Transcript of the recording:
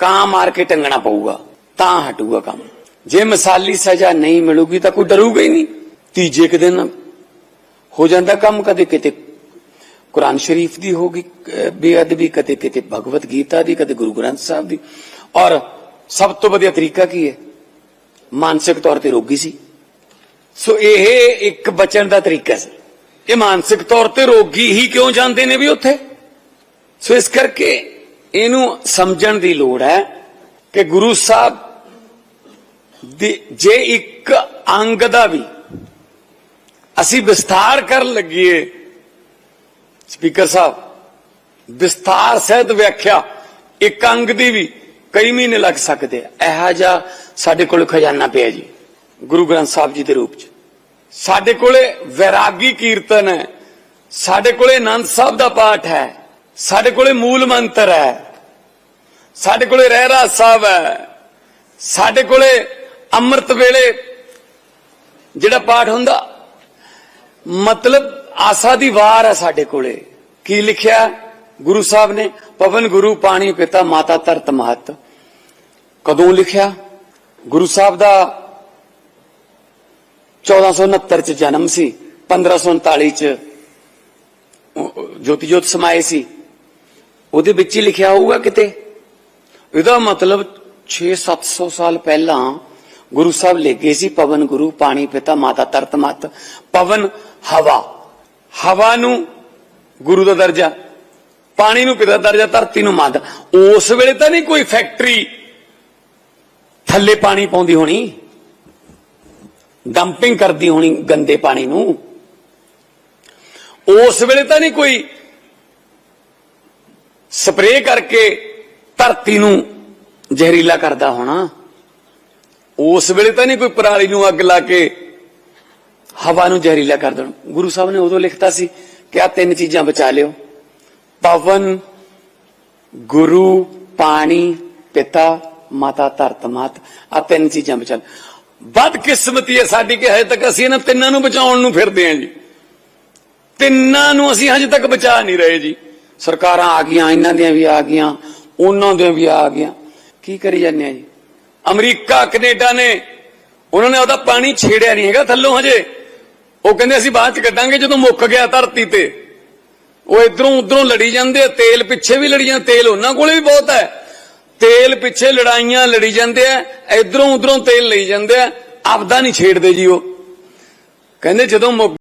ਕਾਂ ਮਾਰ ਕੇ ਟੰਗਣਾ ਪਊਗਾ, ਤਾਂ ਹਟੂਗਾ ਕੰਮ। ਜੇ ਮਿਸਾਲੀ ਸਜ਼ਾ ਨਹੀਂ ਮਿਲੂਗੀ ਤਾਂ ਕੋਈ ਡਰੂਗਾ ਹੀ ਨਹੀਂ। ਤੀਜੇ ਕੁ ਦਿਨ ਹੋ ਜਾਂਦਾ ਕੰਮ ਕਦੇ ਕਿਤੇ। ਕੁਰਾਨ ਸ਼ਰੀਫ ਦੀ ਹੋਗੀ ਬੇਅਦਬੀ, ਕਦੇ ਕਿਤੇ ਭਗਵਤ ਗੀਤਾ ਦੀ, ਕਦੇ ਗੁਰੂ ਗ੍ਰੰਥ ਸਾਹਿਬ ਦੀ। ਔਰ ਸਭ ਤੋਂ ਵਧੀਆ ਤਰੀਕਾ ਕੀ ਹੈ? ਮਾਨਸਿਕ ਤੌਰ ਤੇ ਰੋਗੀ ਸੀ। ਸੋ ਇਹ ਇੱਕ ਬਚਣ ਦਾ ਤਰੀਕਾ ਸੀ। ਇਹ ਮਾਨਸਿਕ ਤੌਰ ਤੇ ਰੋਗੀ ਹੀ ਕਿਉਂ ਜਾਂਦੇ ਨੇ ਵੀ ਉੱਥੇ? ਸੋ ਇਸ ਕਰਕੇ ਇਹਨੂੰ ਸਮਝਣ ਦੀ ਲੋੜ ਹੈ ਕਿ ਗੁਰੂ ਸਾਹਿਬ ਜੇ ਇੱਕ ਅੰਗ ਦਾ ਵੀ ਅਸੀਂ ਵਿਸਥਾਰ ਕਰਨ ਲੱਗੀਏ, ਸਪੀਕਰ ਸਾਹਿਬ, ਵਿਸਥਾਰ ਸਹਿਤ ਵਿਆਖਿਆ ਇੱਕ ਅੰਗ ਦੀ ਵੀ ਕਈ ਮਹੀਨੇ ਲੱਗ ਸਕਦੇ ਆ। ਇਹੋ ਜਿਹਾ ਸਾਡੇ ਕੋਲ ਖਜ਼ਾਨਾ ਪਿਆ ਜੀ, ਗੁਰੂ ਗ੍ਰੰਥ ਸਾਹਿਬ ਜੀ ਦੇ ਰੂਪ ਚ। ਸਾਡੇ ਕੋਲੇ ਵੈਰਾਗੀ ਕੀਰਤਨ ਹੈ, ਸਾਡੇ ਕੋਲੇ ਆਨੰਦ ਸਾਹਿਬ ਦਾ ਪਾਠ ਹੈ। ਸਾਡੇ ਕੋਲੇ ਮੂਲ ਮੰਤਰ ਹੈ। ਸਾਡੇ ਕੋਲੇ ਰਹਿਰਾ ਸਾਹਿਬ ਹੈ। ਸਾਡੇ ਕੋਲੇ ਅੰਮ੍ਰਿਤ ਵੇਲੇ ਜਿਹੜਾ ਪਾਠ ਹੁੰਦਾ, ਮਤਲਬ ਆਸਾ ਦੀ ਵਾਰ ਹੈ ਸਾਡੇ ਕੋਲੇ। ਕੀ ਲਿਖਿਆ? ਗੁਰੂ ਸਾਹਿਬ ਨੇ, ਪਵਨ ਗੁਰੂ ਪਾਣੀ ਪਿਤਾ ਮਾਤਾ ਧਰਤ ਮਹਤ। ਕਦੋਂ ਲਿਖਿਆ? ਗੁਰੂ ਸਾਹਿਬ ਦਾ 1469 ਚ ਜਨਮ ਸੀ 1539 ਚ ਜੋਤੀ ਜੋਤ ਸਮਾਏ ਸੀ। ਉਹਦੇ ਵਿੱਚ ਹੀ ਲਿਖਿਆ ਹੋਊਗਾ ਕਿਤੇ? ਇਹਦਾ ਮਤਲਬ 6-700 ਸਾਲ ਪਹਿਲਾਂ ਗੁਰੂ ਸਾਹਿਬ ਲੈ ਗਏ ਸੀ ਪਵਨ ਗੁਰੂ, ਪਾਣੀ ਪਿਤਾ, ਮਾਤਾ ਤਰਤ ਮਤ, ਪਵਨ ਹਵਾ। ਹਵਾ ਨੂੰ ਗੁਰੂ ਦਾ ਦਰਜਾ, ਪਾਣੀ ਨੂੰ ਪਿਤਾ ਦਰਜਾ, ਧਰਤੀ ਨੂੰ ਮਾਤਾ ਉਸ ਵੇਲੇ ਤਾਂ ਨਹੀਂ ਕੋਈ ਫੈਕਟਰੀ ਥੱਲੇ ਪਾਣੀ ਪਾਉਂਦੀ ਹੋਣੀ, ਡੰਪਿੰਗ ਕਰਦੀ ਹੋਣੀ ਗੰਦੇ ਪਾਣੀ ਨੂੰ। ਉਸ ਵੇਲੇ ਤਾਂ ਨਹੀਂ ਕੋਈ ਸਪਰੇਅ ਕਰਕੇ ਧਰਤੀ ਨੂੰ ਜ਼ਹਿਰੀਲਾ ਕਰਦਾ ਹੋਣਾ। ਉਸ ਵੇਲੇ ਤਾਂ ਨਹੀਂ ਕੋਈ ਪਰਾਲੀ ਨੂੰ ਅੱਗ ਲਾ ਕੇ ਹਵਾ ਨੂੰ ਜ਼ਹਿਰੀਲਾ ਕਰ ਦੇਣਾ। ਗੁਰੂ ਸਾਹਿਬ ਨੇ ਉਦੋਂ ਲਿਖਤਾ ਸੀ ਕਿ ਆ ਤਿੰਨ ਚੀਜ਼ਾਂ ਬਚਾ ਲਿਓ। ਪਵਨ, ਗੁਰੂ, ਪਾਣੀ, ਪਿਤਾ, ਮਾਤਾ, ਧਰਤ, ਮਾਤ। ਆ ਤਿੰਨ ਚੀਜ਼ਾਂ ਬਚਾ ਲਿਓ। ਬਦਕਿਸਮਤੀ ਹੈ ਸਾਡੀ ਕਿ ਹਜੇ ਤੱਕ ਅਸੀਂ ਇਹਨਾਂ ਤਿੰਨਾਂ ਨੂੰ ਬਚਾਉਣ ਨੂੰ ਫਿਰਦੇ ਹਾਂ ਜੀ। ਤਿੰਨਾਂ ਨੂੰ ਅਸੀਂ ਹਜੇ ਤੱਕ ਬਚਾ ਨਹੀਂ ਰਹੇ ਜੀ। ਸਰਕਾਰਾਂ ਆ ਗਈਆਂ, ਇਹਨਾਂ ਦੀਆਂ ਵੀ ਆ ਗਈਆਂ, ਉਹਨਾਂ ਦੀਆਂ ਵੀ ਆ ਗਈਆਂ। ਕੀ ਕਰੀ ਜਾਂਦੇ ਆ ਜੀ? ਅਮਰੀਕਾ, ਕੈਨੇਡਾ ਨੇ, ਉਹਨਾਂ ਨੇ ਉਹਦਾ ਪਾਣੀ ਛੇੜਿਆ ਨਹੀਂ ਹੈਗਾ ਥੱਲੋਂ ਹਜੇ। ਉਹ ਕਹਿੰਦੇ ਅਸੀਂ ਬਾਅਦ ਚ ਕੱਢਾਂਗੇ, ਜਦੋਂ ਮੁੱਕ ਗਿਆ ਧਰਤੀ ਤੇ। ਉਹ ਇਧਰੋਂ ਉਧਰੋਂ ਲੜੀ ਜਾਂਦੇ ਆ, ਤੇਲ ਪਿੱਛੇ ਵੀ ਲੜੀ ਜਾਂਦੇ ਤੇਲ ਉਹਨਾਂ ਕੋਲੇ ਵੀ ਬਹੁਤ ਹੈ। ਤੇਲ ਪਿੱਛੇ ਲੜਾਈਆਂ ਲੜੀ ਜਾਂਦੇ ਆ, ਇਧਰੋਂ ਉਧਰੋਂ ਤੇਲ ਲਈ ਜਾਂਦੇ ਆ, ਆਪਦਾ ਨਹੀਂ ਛੇੜਦੇ ਜੀ ਉਹ। ਕਹਿੰਦੇ ਜਦੋਂ ਮੁੱਕ